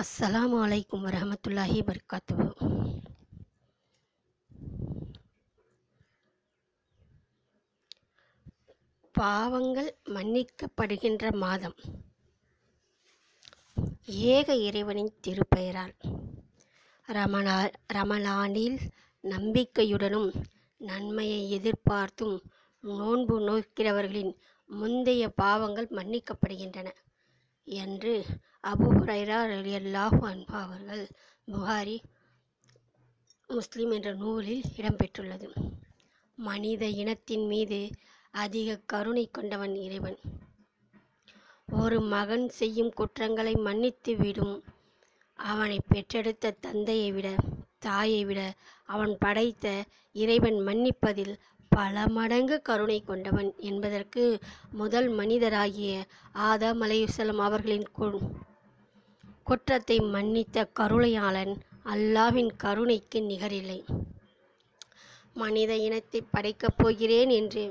அஸ்ஸலாமு அலைக்கும் வரமத்துல்லாஹி வர்காத்து பாவங்கள் மன்னிக்கப்படுகின்ற மாதம். ஏக இறைவனின் திருப்பெயரால். ரமணா ரமலானில் நம்பிக்கையுடனும் நன்மையை எதிர்பார்த்தும் நோன்பு நோக்கிறவர்களின் முந்தைய பாவங்கள் மன்னிக்கப்படுகின்றன. என்று அபு ஹுரைரா ரலியல்லாஹு அன்பா அவர்கள் புகாரி முஸ்லிம் என்ற நூலில் இடம்பெற்றுள்ளது. மனித இனத்தின் மீது அதிக கருணை கொண்டவன் இறைவன். ஒரு மகன் செய்யும் குற்றங்களை மன்னித்து விடும் அவனை பெற்றெடுத்த தந்தையை விட தாயை விட அவன் படைத்த இறைவன் மன்னிப்பதில் பல மடங்கு கருணை கொண்டவன் என்பதற்கு முதல் மனிதராகிய ஆதாம் அலையுசலம் அவர்களின் குற்றத்தை மன்னித்த கருணையாளன் அல்லாவின் கருணைக்கு நிகரில்லை. மனித இனத்தை படைக்கப் போகிறேன் என்று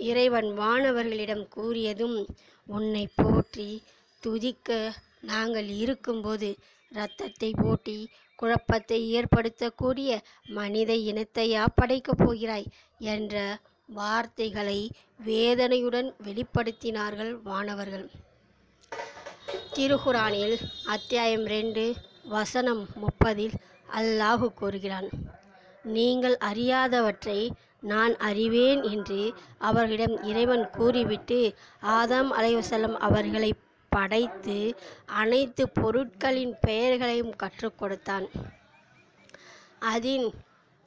இறைவன் வானவர்களிடம் கூறியதும் உன்னை போற்றி துதிக்க நாங்கள் இருக்கும்போது இரத்தத்தை போட்டி குழப்பத்தை ஏற்படுத்தக்கூடிய மனித இனத்தையா படைக்கப் போகிறாய்? என்ற வார்த்தைகளை வேதனையுடன் வெளிப்படுத்தினார்கள் வானவர்கள் திருகுரானில் அத்தியாயம் ரெண்டு வசனம் முப்பதில் அல்லாஹு கூறுகிறான் நீங்கள் அறியாதவற்றை நான் அறிவேன் என்று அவர்களிடம் இறைவன் கூறிவிட்டு ஆதாம் அலைவசல்லம் அவர்களை படைத்து அனைத்து பொருட்களின் பெயர்களையும் கற்றுக் கொடுத்தான். அதின்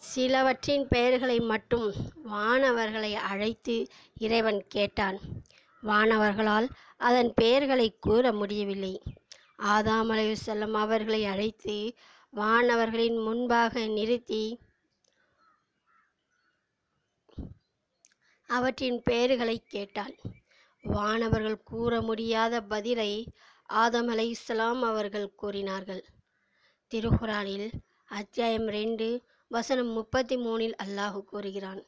சிலவற்றின் பெயர்களை மட்டும் வானவர்களை அழைத்து இறைவன் கேட்டான். வானவர்களால் அதன் பெயர்களை கூற முடியவில்லை. ஆதாம் அலையுசல்லம் அவர்களை அழைத்து வானவர்களின் முன்பாக நிறுத்தி அவற்றின் பெயர்களை கேட்டான். வானவர்கள் கூற முடியாத பதிலை ஆதம் அலைஹிஸ்ஸலாம் அவர்கள் கூறினார்கள். திருகுரானில் அத்தியாயம் ரெண்டு வசனம் முப்பத்தி மூணில் அல்லாஹு கூறுகிறான்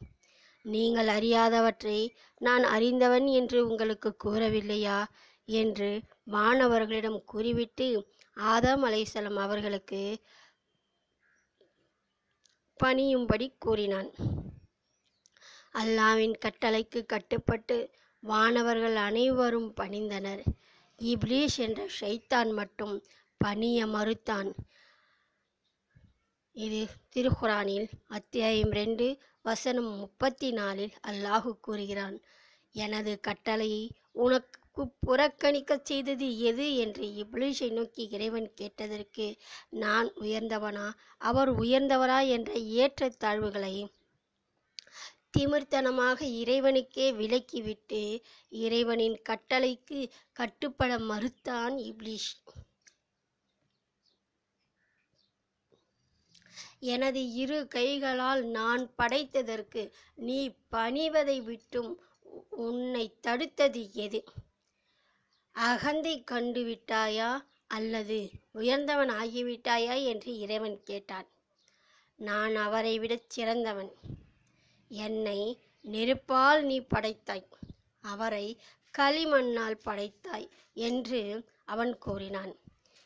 நீங்கள் அறியாதவற்றை நான் அறிந்தவன் என்று உங்களுக்கு கூறவில்லையா? என்று வானவர்களிடம் கூறிவிட்டு ஆதம் அலைசலம் அவர்களுக்கு பணியும்படி கூறினான். அல்லாவின் கட்டளைக்கு கட்டுப்பட்டு வானவர்கள் அனைவரும் பணிந்தனர். இப்லீஷ் என்ற ஷைத்தான் மட்டும் பணிய மறுத்தான். இது திருக்குரானில் அத்தியாயம் ரெண்டு வசனம் முப்பத்தி நாலில் அல்லாஹு கூறுகிறான் எனது கட்டளையை உனக்கு புறக்கணிக்கச் செய்தது எது? என்று இப்ளீஷை நோக்கி இறைவன் கேட்டதற்கு நான் உயர்ந்தவனா? அவர் உயர்ந்தவரா? என்ற ஏற்றத்தாழ்வுகளையும் திமிர்த்தனமாக இறைவனுக்கே விலக்கிவிட்டு இறைவனின் கட்டளைக்கு கட்டுப்பட மறுத்தான் இப்லிஷ் எனது இரு கைகளால் நான் படைத்ததற்கு நீ பணிவதை விட்டும் உன்னை தடுத்தது எது? அகந்தை கண்டுவிட்டாயா அல்லது உயர்ந்தவன் ஆகிவிட்டாயா? என்று இறைவன் கேட்டான். நான் அவரை விடச் சிறந்தவன். என்னை நெருப்பால் நீ படைத்தாய் அவரை களிமண்ணால் படைத்தாய் என்று அவன் கூறினான்.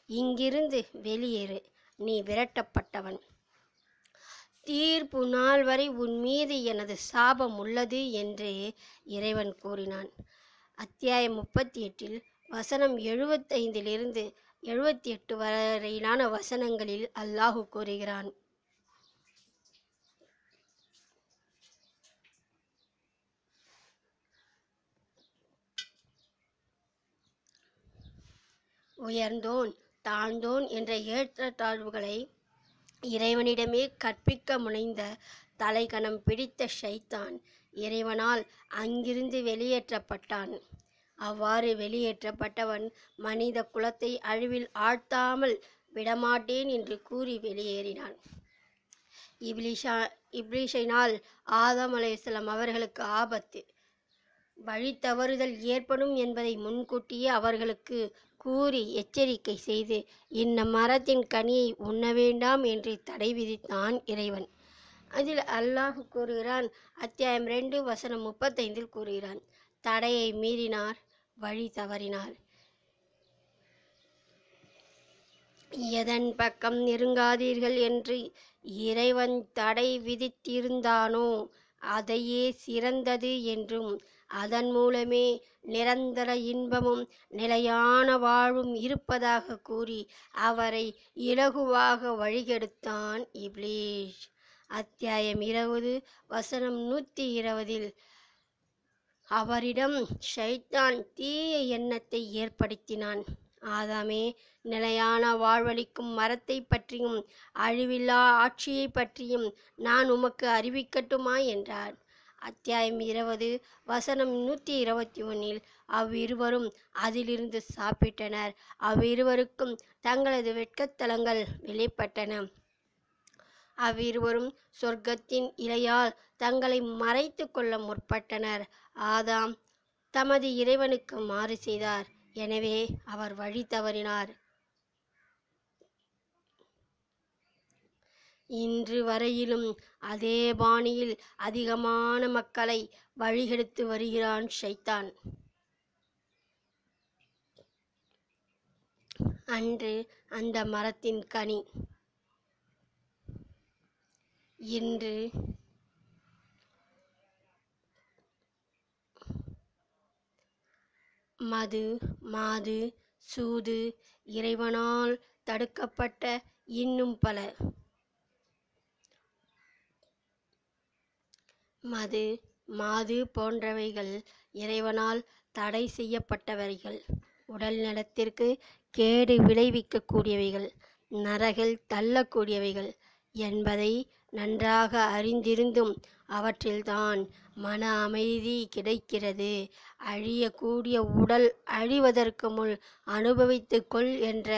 இங்கிருந்து வெளியேறு நீ விரட்டப்பட்டவன். தீர்ப்பு நாள் வரை உன் மீது எனது சாபம் உள்ளது என்று இறைவன் கூறினான். அத்தியாயம் முப்பத்தி எட்டில் வசனம் எழுபத்தைந்திலிருந்து எழுபத்தி எட்டு வரையிலான வசனங்களில் அல்லாஹு கூறுகிறான். உயர்ந்தோன் தாழ்ந்தோன் என்ற ஏற்றத்தாழ்வுகளை இறைவனிடமே கற்பிக்க முனைந்த தலைகணம் பிடித்த ஷைத்தான் இறைவனால் அங்கிருந்து வெளியேற்றப்பட்டான். அவ்வாறு வெளியேற்றப்பட்டவன் மனித குலத்தை அழிவில் ஆழ்த்தாமல் விடமாட்டேன் என்று கூறி வெளியேறினான். இப்லிஷா இப்லிஷினால் ஆதம் அலையம் அவர்களுக்கு ஆபத்து. வழி தவறுதல் ஏற்படும் என்பதை முன்கூட்டியே அவர்களுக்கு கூறி எச்சரிக்கை செய்து இன்ன மரத்தின் கனியை உண்ண வேண்டாம் என்று தடை விதித்தான் இறைவன். அதில் அல்லாஹ் கூறுகிறான் அத்தியாயம் ரெண்டு வசனம் முப்பத்தைந்தில் கூறுகிறான் தடையை மீறினார் வழி தவறினார். எதன் பக்கம் நெருங்காதீர்கள் என்று இறைவன் தடை விதித்திருந்தானோ அதையே சிறந்தது என்றும் அதன் மூலமே நிரந்தர இன்பமும் நிலையான வாழ்வும் இருப்பதாக கூறி அவரை இலகுவாக வழிகெடுத்தான் இப்ளீஷ். அத்தியாயம் இருபது வசனம் நூற்றி இருபதில் அவரிடம் ஷைத்தான் தீய எண்ணத்தை ஏற்படுத்தினான். ஆதாமே நிலையான வாழ்வளிக்கும் மரத்தை பற்றியும் அழிவில்லா ஆட்சியை பற்றியும் நான் உமக்கு அறிவிக்கட்டுமா? என்றார். அத்தியாயம் இருபது வசனம் நூற்றி இருபத்தி ஒன்றில் அவ்விருவரும் அதிலிருந்து சாப்பிட்டனர். அவ்விருவருக்கும் தங்களது வெட்கத்தலங்கள் வெளிப்பட்டன. அவ்விருவரும் சொர்க்கத்தின் இலையால் தங்களை மறைத்து கொள்ள முற்பட்டனர். ஆதாம் தமது இறைவனுக்கு மாறு செய்தார். எனவே அவர் வழி தவறினார். இன்று வரையிலும் அதே பாணியில் அதிகமான மக்களை வழிகெடுத்து வருகிறான் ஷைத்தான். அன்று அந்த மரத்தின் கனி. இன்று மது மாது சூது இறைவனால் தடுக்கப்பட்ட இன்னும் பல. மது மாது போன்றவைகள் இறைவனால் தடை செய்யப்பட்டவைகள். உடல் நலத்திற்கு கேடு விளைவிக்கக்கூடியவைகள் நரகில் தள்ளக்கூடியவைகள் என்பதை நன்றாக அறிந்திருந்தும் அவற்றில்தான் மன அமைதி கிடைக்கிறது. அழியக்கூடிய உடல் அழிவதற்கு முன் அனுபவித்து கொள் என்ற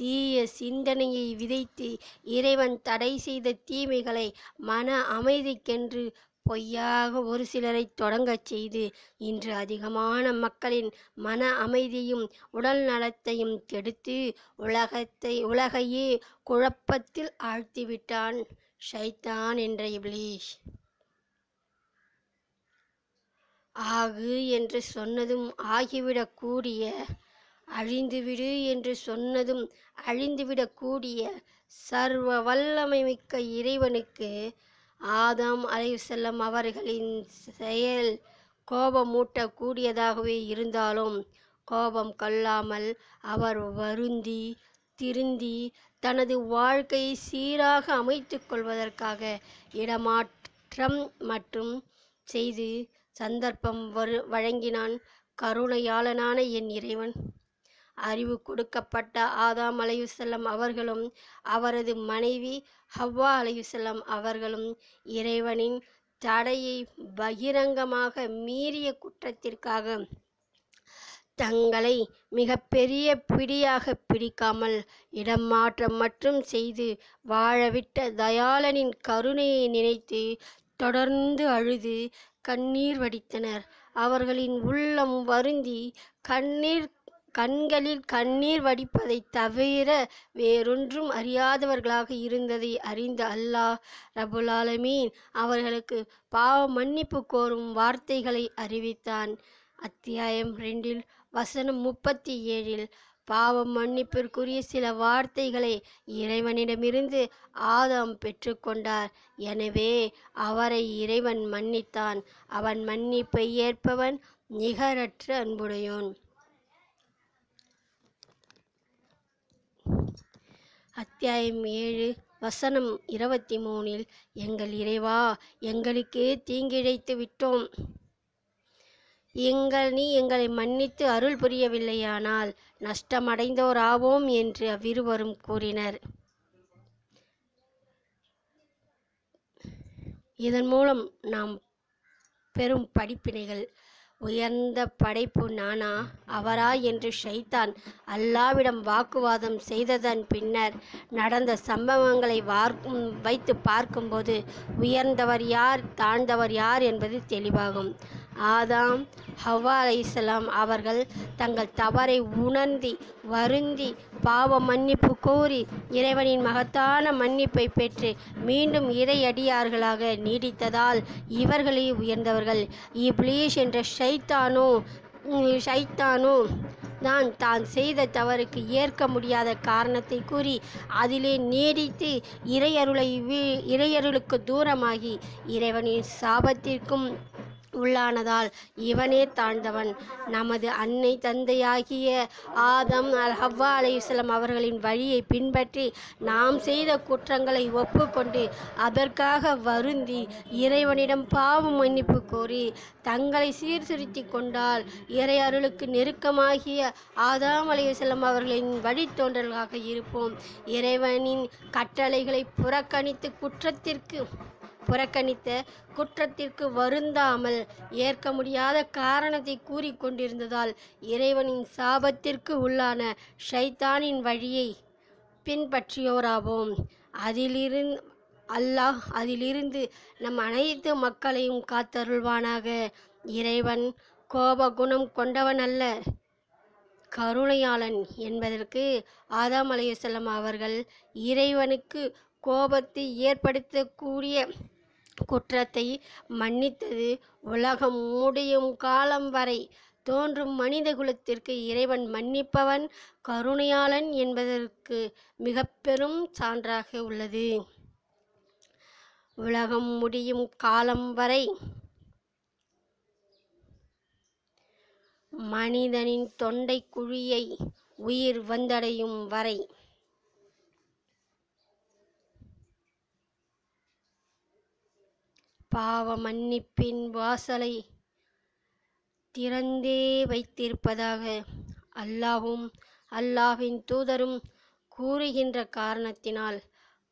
தீய சிந்தனையை விதைத்து இறைவன் தடை செய்த தீமைகளை மன அமைதிக்கென்று பொய்யாக ஒரு சிலரை தொடங்கச் செய்து இன்று அதிகமான மக்களின் மன அமைதியும் உடல் நலத்தையும் கெடுத்து உலகத்தை உலகையே குழப்பத்தில் ஆழ்த்திவிட்டான் ஷைத்தான் என்ற இப்ளீஷ் ஆகு என்று சொன்னதும் ஆகிவிடக்கூடிய அழிந்துவிடு என்று சொன்னதும் அழிந்துவிடக்கூடிய சர்வ வல்லமை மிக்க இறைவனுக்கு ஆதாம் அலைவசல்லம் அவர்களின் செயல் கோபமூட்டக்கூடியதாகவே இருந்தாலும் கோபம் கொள்ளாமல் அவர் வருந்தி திருந்தி தனது வாழ்க்கையை சீராக அமைத்து கொள்வதற்காக இடமாற்றம் மற்றும் செய்து சந்தர்ப்பம் வரு வழங்கினான். கருணையாளனான என் இறைவன். அறிவு கொடுக்கப்பட்ட ஆதாம் அலையுசல்லம் அவர்களும் அவரது மனைவி ஹவ்வா அலையுசல்லம் அவர்களும் இறைவனின் தடையை பகிரங்கமாக மீறிய குற்றத்திற்காக தங்களை மிகப்பெரிய பிடியாக பிடிக்காமல் இடம் மாற்றம் மற்றும் செய்து வாழவிட்ட தயாளனின் கருணையை நினைத்து தொடர்ந்து அழுது கண்ணீர் வடித்தனர். அவர்களின் உள்ளம் வருந்தி கண்ணீர் கண்களில் கண்ணீர் வடிப்பதைத் தவிர வேறொன்றும் அறியாதவர்களாக இருந்ததை அறிந்த அல்லாஹ் ரபுல் ஆலமீன் அவர்களுக்கு பாவ மன்னிப்பு கோரும் வார்த்தைகளை அறிவித்தான். அத்தியாயம் ரெண்டில் வசனம் முப்பத்தி ஏழில் பாவம் மன்னிப்பிற்குரிய சில வார்த்தைகளை இறைவனிடமிருந்து ஆதாம் பெற்றுக்கொண்டார். எனவே அவரை இறைவன் மன்னித்தான். அவன் மன்னிப்பை ஏற்பவன் நிகரற்ற அன்புடையோன். அத்தியாயம் ஏழு வசனம் இருபத்தி மூணில் எங்கள் இறைவா எங்களுக்கே தீங்கிழைத்து விட்டோம். எங்கள் நீ எங்களை மன்னித்து அருள் புரியவில்லையானால் நஷ்டமடைந்தோராவோம் என்று அவ்விருவரும் கூறினர். இதன் மூலம் நாம் பெரும் படிப்பினைகள் உயர்ந்த படைப்பு நானா? அவரா? என்று ஷைத்தான் அல்லாவிடம் வாக்குவாதம் செய்ததன் பின்னர் நடந்த சம்பவங்களை வார்க்கும் வைத்து பார்க்கும்போது உயர்ந்தவர் யார் தாழ்ந்தவர் யார் என்பது தெளிவாகும். ஆதாம் ஹவ்வா அலைஹிஸ்ஸலாம் அவர்கள் தங்கள் தவறை உணர்ந்தி வருந்தி பாவ மன்னிப்பு கோரி இறைவனின் மகத்தான மன்னிப்பை பெற்று மீண்டும் இறையடியார்களாக நீடித்ததால் இவர்களே உயர்ந்தவர்கள். இப்ளீஷ் என்ற ஷைத்தானோ ஷைத்தானோ தான் தான் செய்த தவறுக்கு ஏற்க முடியாத காரணத்தை கூறி அதிலே நீடித்து இறையருளை வீ இறையருளுக்கு தூரமாகி இறைவனின் சாபத்திற்கும் உள்ளானதால் இவனே தாழ்ந்தவன். நமது அன்னை தந்தையாகிய ஆதம் அல் ஹவ்வா அலையுஸ்லாம் அவர்களின் வழியை பின்பற்றி நாம் செய்த குற்றங்களை ஒப்புக்கொண்டு அதற்காக வருந்தி இறைவனிடம் பாவ மன்னிப்பு கோரி தங்களை சீர்திருத்தி கொண்டால் இறை அருளுக்கு நெருக்கமாகிய ஆதாம் அலையுஸ்லாம் அவர்களின் வழித்தோன்றல்களாக இருப்போம். இறைவனின் கட்டளைகளை புறக்கணித்து குற்றத்திற்கு புறக்கணித்த குற்றத்திற்கு வருந்தாமல் ஏற்க முடியாத காரணத்தை கூறிக்கொண்டிருந்ததால் இறைவனின் சாபத்திற்கு உள்ளான ஷைத்தானின் வழியை பின்பற்றியோராவோம். அதிலிருந்து அல்லாஹ் அதிலிருந்து நம் அனைத்து மக்களையும் காத்தருள்வானாக. இறைவன் கோபகுணம் கொண்டவன் அல்ல கருணையாளன் என்பதற்கு ஆதாம் அலையுசல்லம் அவர்கள் இறைவனுக்கு கோபத்தை ஏற்படுத்தக்கூடிய குற்றத்தை மன்னித்தது உலகம் முடியும் காலம் வரை. தோன்றும் மனித குலத்திற்கு இறைவன் மன்னிப்பவன் கருணையாளன் என்பதற்கு மிக பெரும் சான்றாக உள்ளது. உலகம் முடியும் காலம் வரை. மனிதனின் தொண்டை குழியை உயிர் வந்தடையும் வரை. பாவ மன்னிப்பின் வாசலை திறந்தே வைத்திருப்பதாக அல்லாஹும் அல்லாஹின் தூதரும் கூறுகின்ற காரணத்தினால்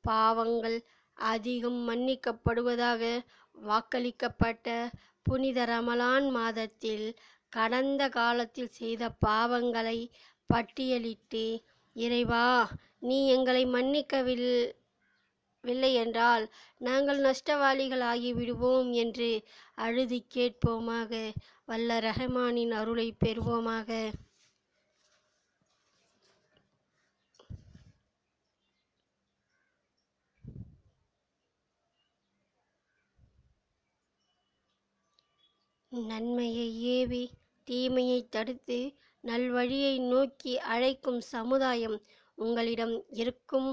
பாவங்கள் அதிகம் மன்னிக்கப்படுவதாக வாக்களிக்கப்பட்ட புனித ரமலான் மாதத்தில் கடந்த காலத்தில் செய்த பாவங்களை பட்டியலிட்டு இறைவா நீ எங்களை மன்னிக்கவில் வில்லை என்றால் நாங்கள் நஷ்டவாளிகள் ஆகிவிடுவோம் என்று அழுதி கேட்போமாக வல்ல ரஹமானின் அருளை பெறுவோமாக. நன்மையை ஏவி தீமையை தடுத்து நல்வழியை நோக்கி அழைக்கும் சமுதாயம் உங்களிடம் இருக்கும்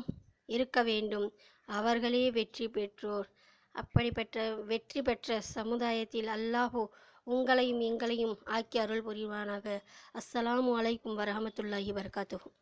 இருக்க வேண்டும். அவர்களே வெற்றி பெற்றோர். அப்படிப்பட்ட வெற்றி பெற்ற சமுதாயத்தில் அல்லாஹு உங்களையும் எங்களையும் ஆக்கி அருள் புரிவானாக அஸ்ஸலாமு அலைக்கும் வரஹமத்துல்லாஹி வர்காத்துகும்